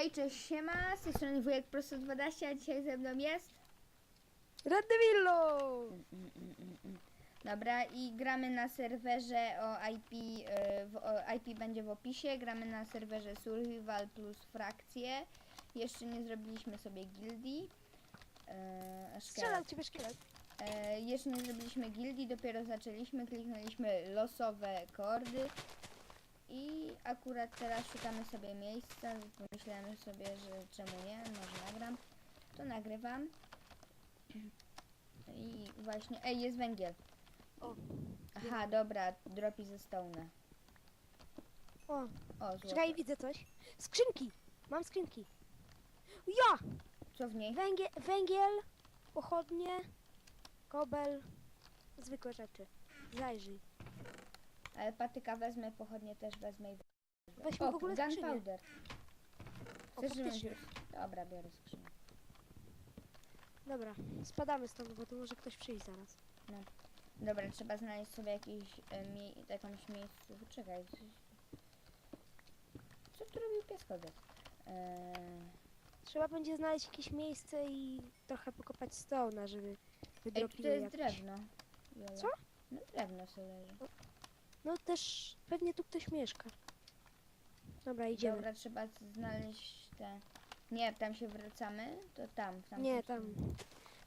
Hej, cześć, siema, z tej strony wujek prosto 12, a dzisiaj ze mną jest... Reddevillo! Dobra, i gramy na serwerze o IP, y, w, o, IP będzie w opisie, gramy na serwerze Survival plus frakcje. Jeszcze nie zrobiliśmy sobie gildii. E, Strzelał szkielet. ciebie szkielet. E, jeszcze nie zrobiliśmy gildii, dopiero zaczęliśmy, kliknęliśmy losowe kordy. I akurat teraz szukamy sobie miejsca, pomyślałem sobie, że czemu nie, może nagram. To nagrywam. I właśnie, ej, jest węgiel. O. Aha, dobra, dropi ze stołna. O, O, złoto. czekaj, widzę coś. Skrzynki! Mam skrzynki. Ja! Co w niej? Węgiel, węgiel pochodnie, kobel, zwykłe rzeczy. Zajrzyj. Ale patyka wezmę, pochodnie też wezmę i Weźmy O, w ogóle gunpowder. Chcesz, żebym. Dobra, biorę skrzynię. Dobra, spadamy stąd, bo tu może ktoś przyjść zaraz. Dobra, trzeba znaleźć sobie jakiś, e, mi, jakąś miejsce. Czekaj. Co tu robił pieskodek? Eee, Trzeba będzie znaleźć jakieś miejsce i trochę pokopać stołna, żeby ej, wydropiły tutaj jest jakieś... drewno. Jola. Co? No drewno sobie leży. No też pewnie tu ktoś mieszka. Dobra, idziemy. Dobra, trzeba znaleźć te... Nie, tam się wracamy, to tam. tam Nie, tam.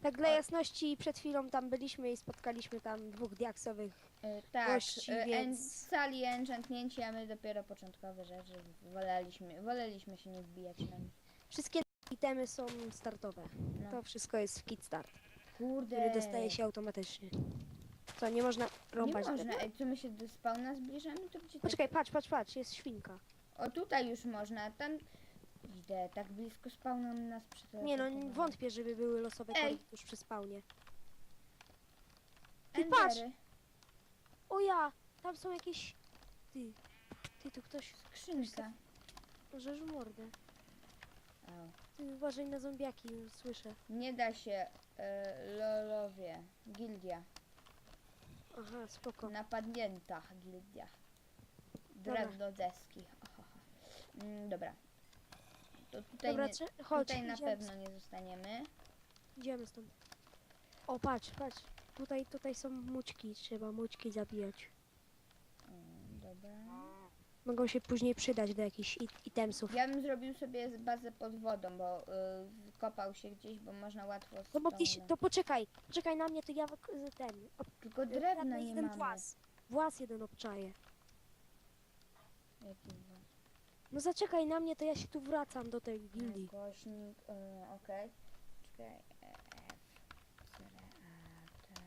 Tak dla jasności, przed chwilą tam byliśmy i spotkaliśmy tam dwóch diaksowych. E, tak, gości, e, en, więc- sali enchantnięci, a my dopiero początkowe rzeczy. Woleliśmy, woleliśmy się nie wbijać na nich. Wszystkie itemy są startowe. No. To wszystko jest w kit start, Kurde. który dostaje się automatycznie. Co, nie można Nie można, ej, co my się do spawna zbliżamy, to gdzie tak... Poczekaj, patrz, patrz, patrz, jest świnka. O, tutaj już można, tam... Idę, tak blisko spawna nas przy Nie no, n- wątpię, żeby były losowe Ej. tuż przy spawnie. Ty patrz! O ja, tam są jakieś... Ty, ty tu ktoś... skrzynka. Możesz mordę. Ty uważaj na zombiaki, słyszę. Nie da się, e, lolowie, gildia, Aha, spoko. napadnięta gildia. Drewno deski. Mm, dobra. To tutaj, Dobra, nie, chodź, tutaj na idziemy, pewno nie zostaniemy. idziemy stąd. O, patrz, patrz. Tutaj, tutaj są mućki, trzeba mućki zabijać. Mogą się później przydać do jakichś it- itemsów. Ja bym zrobił sobie z- bazę pod wodą, bo y, wkopał się gdzieś, bo można łatwo No bo stąd- to poczekaj, poczekaj na mnie, to ja wak- z- ten... Ob, Tylko drewna kradnę nie jeden mamy. włas. Włas jeden obczaję. Jaki włas? No zaczekaj na mnie, to ja się tu wracam do tej gildii. Głośnik, y, okej. Czekaj. e, F, zero, A,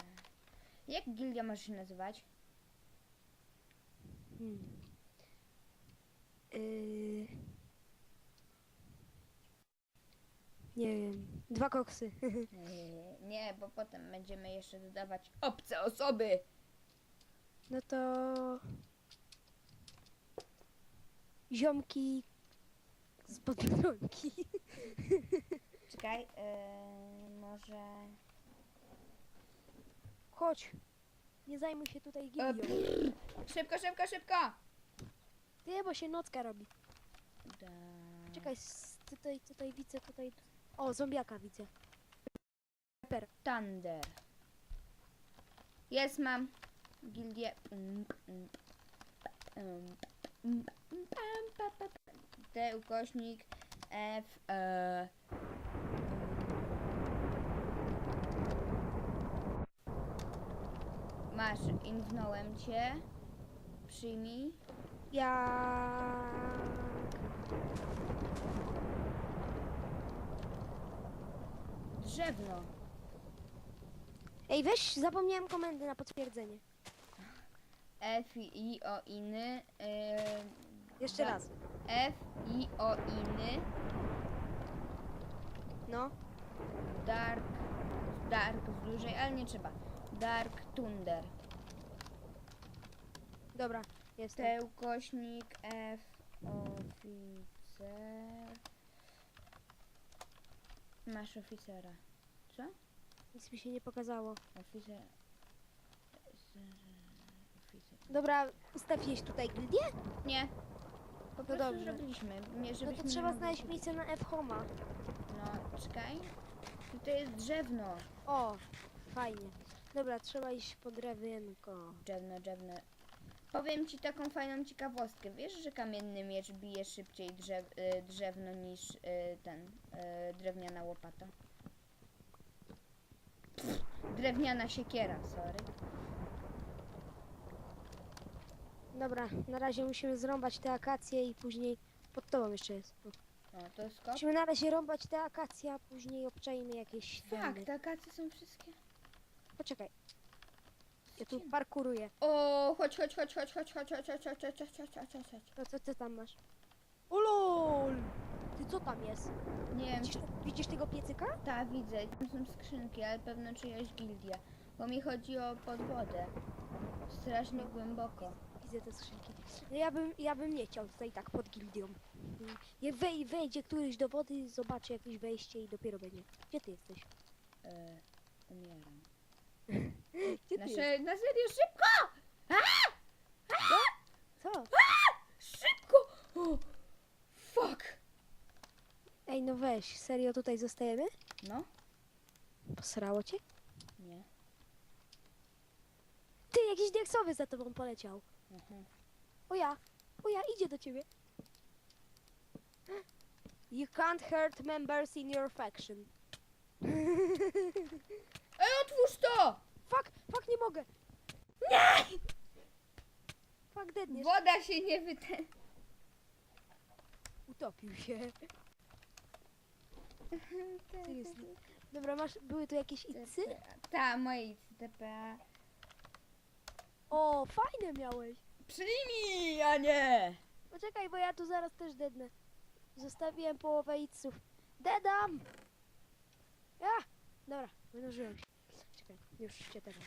T. Jak gildia może się nazywać? Hmm. Yy... Nie wiem. Dwa koksy. Nie, nie, bo potem będziemy jeszcze dodawać obce osoby. No to... Ziomki z Biedronki. Czekaj, y, może... Chodź. Nie zajmuj się tutaj E, gildią. Szybko, szybko, szybko! Ty, bo się nocka robi. Da. Czekaj, s- tutaj, tutaj widzę, tutaj... O, zombiaka widzę. Super. Thunder. Jest, mam. Gildię. Mm, mm, mm, mm. T ukośnik F E. Masz, inwnąłem cię. Przyjmij. Ja... Drzewno. Ej, weź, zapomniałem komendy na potwierdzenie. F I O iny. Yy, Jeszcze da- raz. F I O iny. No. Dark, Dark dłużej, ale nie trzeba. Dark Thunder. Dobra, jestem. T ukośnik F oficer. Masz oficera. Co? Nic mi się nie pokazało. Oficer. Oficer. Dobra, ustawiłeś tutaj gildię? Nie. Po prostu dobrze. zrobiliśmy. Nie, No żebyśmy to trzeba mogli znaleźć miejsce na F-Homa. No, czekaj. Tutaj jest drzewno. O, fajnie. Dobra, trzeba iść po drewnienko. Drzewno, drzewno. Powiem ci taką fajną ciekawostkę. Wiesz, że kamienny miecz bije szybciej drzew, y, drewno niż y, ten y, drewniana łopata? Pff, drewniana siekiera, sorry. Dobra, na razie musimy zrąbać te akacje i później... Pod tobą jeszcze jest. O. O, to jest kop. Musimy na razie rąbać te akacje, a później obczajmy jakieś Tak, dęby. te akacje są wszystkie. Poczekaj. Ja tu parkuruję. O, chodź, chodź, chodź, chodź, chodź, chodź, chodź, chodź, chodź, chodź, chodź, chodź, chodź, chodź, chodź. No co ty tam masz? O lol! Ty co tam jest? Nie wiem, Widzisz, widzisz tego piecyka? ta widzę, tam są skrzynki, ale pewno czyjaś gildia. Bo mi chodzi o podwodę. Strasznie głęboko. Widzę te skrzynki. No ja bym, ja bym nie chciał tutaj tak pod gildią. Mm. Jak wej, wejdzie któryś do wody, zobaczy jakieś wejście i dopiero będzie. Gdzie ty jesteś? E, umieram. Gdzie ty se- na serio, szybko! Co? Szybko! O, fuck! Ej, no weź, serio tutaj zostajemy? No, Posrało cię? nie. Ty, jakiś diaksowy za tobą poleciał. Mhm. O ja, o ja, idzie do ciebie. You can't hurt members in your faction. Ej, otwórz to! Fuck, fuck, nie mogę. Nie! Fuck, deadniesz. Woda się nie wyte... Utopił się. Seriously. Dobra, masz, były tu jakieś icy? Ta, moje TPA. O, fajne miałeś. Przyjmij, a nie! Poczekaj, bo ja tu zaraz też dednę. Zostawiłem połowę iców. Dedam! Ja! Dobra, wynurzyłem się. Czekaj, już cię teraz.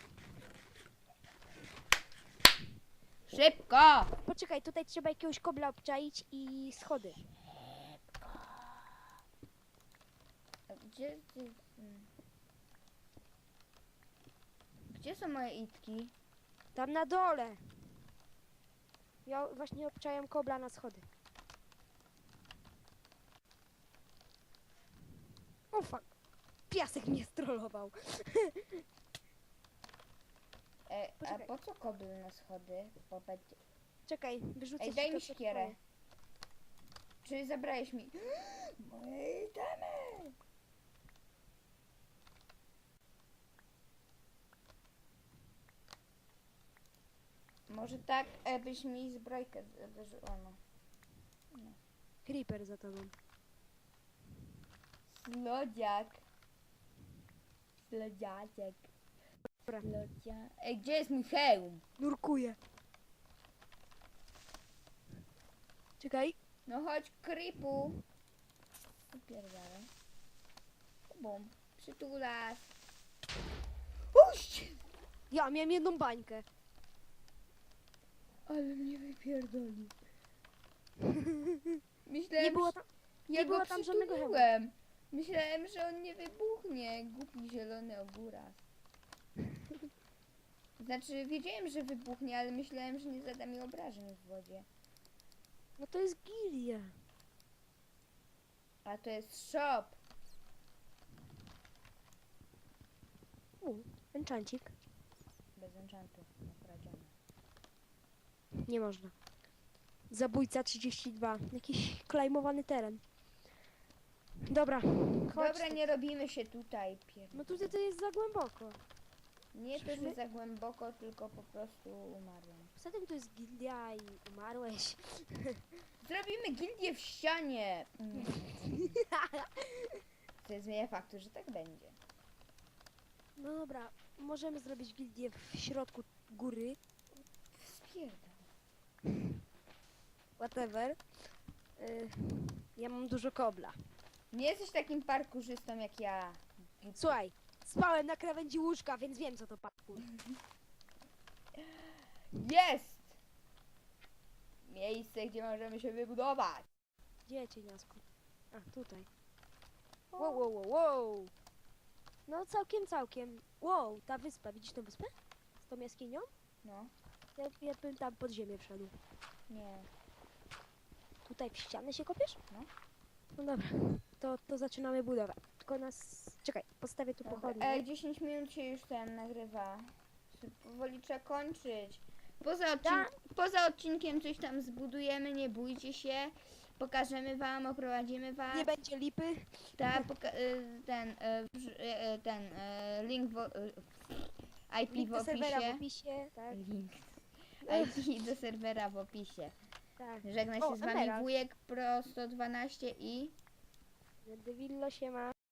Szybko! Poczekaj, tutaj trzeba jakiegoś kobla obczaić i schody. Gdzie, gdzie, mm. gdzie są moje itki? Tam na dole. Ja właśnie obczajam kobla na schody. O fuck. Piasek mnie strollował. E, a Poczekaj. po co kobyl na schody? Popatrz. Czekaj, wyrzucę Ej, ci daj to, mi co twoje. Czy zabrałeś mi moje itemy? Może tak, e, byś mi zbrojkę z- wyrzucono. Creeper za tobą. Slodziak. Slodziaczek. Dobra. Slodzia... Ej, gdzie jest mój hełm? Nurkuję. Czekaj. No chodź, kripu. Upierdalaj. Bum. Przytulas. Uść! Ja miałem jedną bańkę. Ale mnie wypierdolił. Myślałem, Nie było że- tam. ja nie było go tam żadnego przytuliłem. Myślałem, że on nie wybuchnie. Głupi zielony ogóraz. Znaczy, wiedziałem, że wybuchnie, ale myślałem, że nie zada mi obrażeń w wodzie. No to jest gilia. A to jest shop. U, enchantik. Bez enchantu. Nie można. Zabójca 32. Jakiś klejmowany teren. Dobra, chodź. Dobra, nie robimy się tutaj. Pier... No tutaj to jest za głęboko. Nie to, że za głęboko, tylko po prostu umarłem. Poza tym to jest gildia i umarłeś. Zrobimy gildię w ścianie. Mm. To zmienia faktu, że tak będzie. No dobra, możemy zrobić gildię w środku góry. Spierdam. Whatever. Y, ja mam dużo kobla. Nie jesteś takim parkurzystą jak ja. Słuchaj, spałem na krawędzi łóżka, więc wiem co to parkour. Jest! Miejsce, gdzie możemy się wybudować. Gdzie cieniasku? A, tutaj. Wow, wow, wow, wow. No całkiem, całkiem. Wow, ta wyspa, widzisz tę wyspę? Z tą jaskinią? No, Ja, ja bym tam pod ziemię wszedł. nie. Tutaj w ścianę się kopiesz? No. No dobra, to, to zaczynamy budowę. Tylko nas... Czekaj, postawię tu pochodnie. Ej, 10 minut się już ten nagrywa. Powoli trzeba kończyć. Poza, odcin- poza odcinkiem coś tam zbudujemy, nie bójcie się. Pokażemy wam, oprowadzimy was. Nie będzie lipy. Ta, poka- y, ten, y, wrz- y, y, ten y, link y, IP Link w do serwera w opisie. opisie, tak. Link. IP do serwera w opisie. tak. Żegna się O, z wami Emerald. wujek Pro 112 i Dewillo się ma.